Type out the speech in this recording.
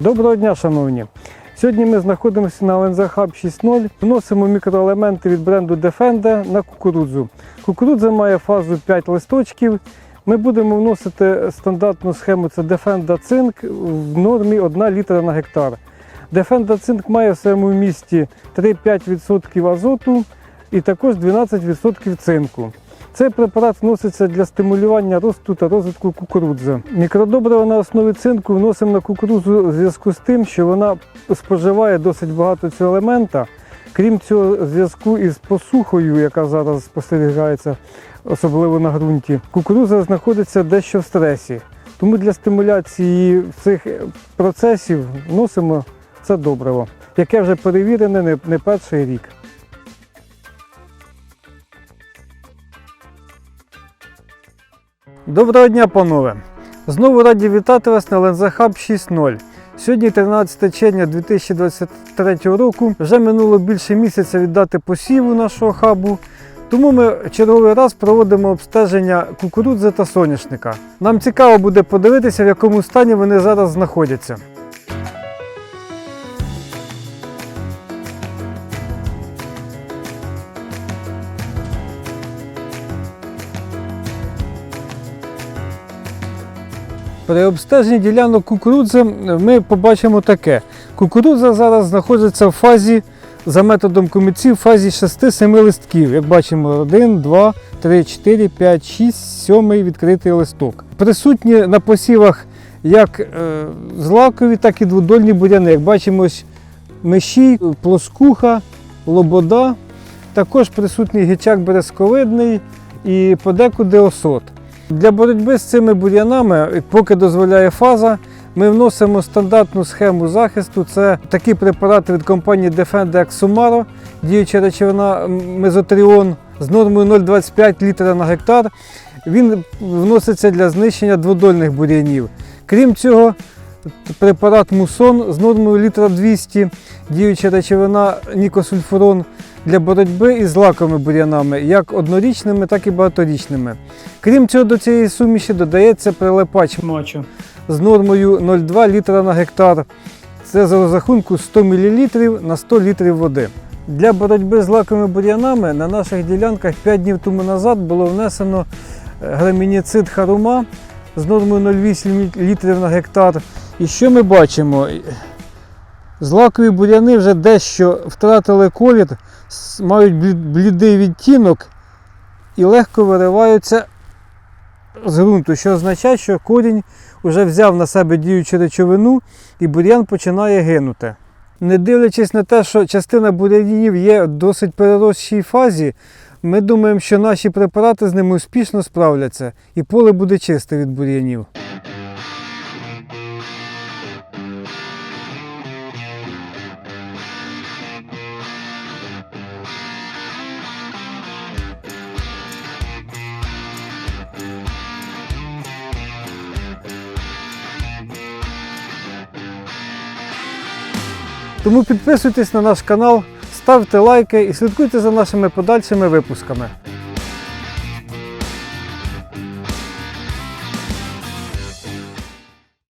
Доброго дня, шановні! Сьогодні ми знаходимося на Hub 6.0. Вносимо мікроелементи від бренду Defender на кукурудзу. Кукурудза має фазу 5 листочків. Ми будемо вносити стандартну схему це Defender цинк в нормі 1 літра на гектар. Defender цинк має в своєму місті 3-5% азоту і також 12% цинку. Цей препарат вноситься для стимулювання росту та розвитку кукурудзи. Мікродобрива на основі цинку вносимо на кукурудзу в зв'язку з тим, що вона споживає досить багато цього елемента. Крім цього, зв'язку із посухою, яка зараз спостерігається, особливо на ґрунті, кукурудза знаходиться дещо в стресі. Тому для стимуляції цих процесів вносимо це добриво, яке вже перевірене не- перший рік. Доброго дня, панове! Знову раді вітати вас на Лензахаб 6.0. Сьогодні 13 червня 2023 року. Вже минуло більше місяця від дати посіву нашого хабу. Тому ми черговий раз проводимо обстеження кукурудзи та соняшника. Нам цікаво буде подивитися, в якому стані вони зараз знаходяться. При обстеженні ділянок кукурудзи ми побачимо таке. Кукурудза зараз знаходиться в фазі, за методом коміців, в фазі 6-7 листків. Як бачимо, 1, 2, 3, 4, 5, 6, 7 відкритий листок. Присутні на посівах як е, злакові, так і дводольні буряни. Як бачимо, миші, плоскуха, лобода. Також присутній гічак березковидний і подекуди осот. Для боротьби з цими бур'янами, поки дозволяє фаза, ми вносимо стандартну схему захисту. Це такі препарати від компанії Defender Exumaro, діюча речовина мезотріон з нормою 0,25 літра на гектар. Він вноситься для знищення дводольних бур'янів. Крім цього, препарат Мусон з нормою літра 200, діюча речовина нікосульфурон для боротьби із злаковими бур'янами, як однорічними, так і багаторічними. Крім цього, до цієї суміші додається прилипач Мачо. з нормою 0,2 літра на гектар. Це за розрахунку 100 мл на 100 літрів води. Для боротьби з лаковими бур'янами на наших ділянках 5 днів тому назад було внесено е, грамініцид харума з нормою 0,8 літрів на гектар. І що ми бачимо? Злакові бур'яни вже дещо втратили колір, мають блідий відтінок і легко вириваються з ґрунту, що означає, що корінь вже взяв на себе діючу речовину і бур'ян починає гинути. Не дивлячись на те, що частина бур'янів є в досить переросшій фазі, ми думаємо, що наші препарати з ними успішно справляться і поле буде чисте від бур'янів. Тому підписуйтесь на наш канал, ставте лайки і слідкуйте за нашими подальшими випусками.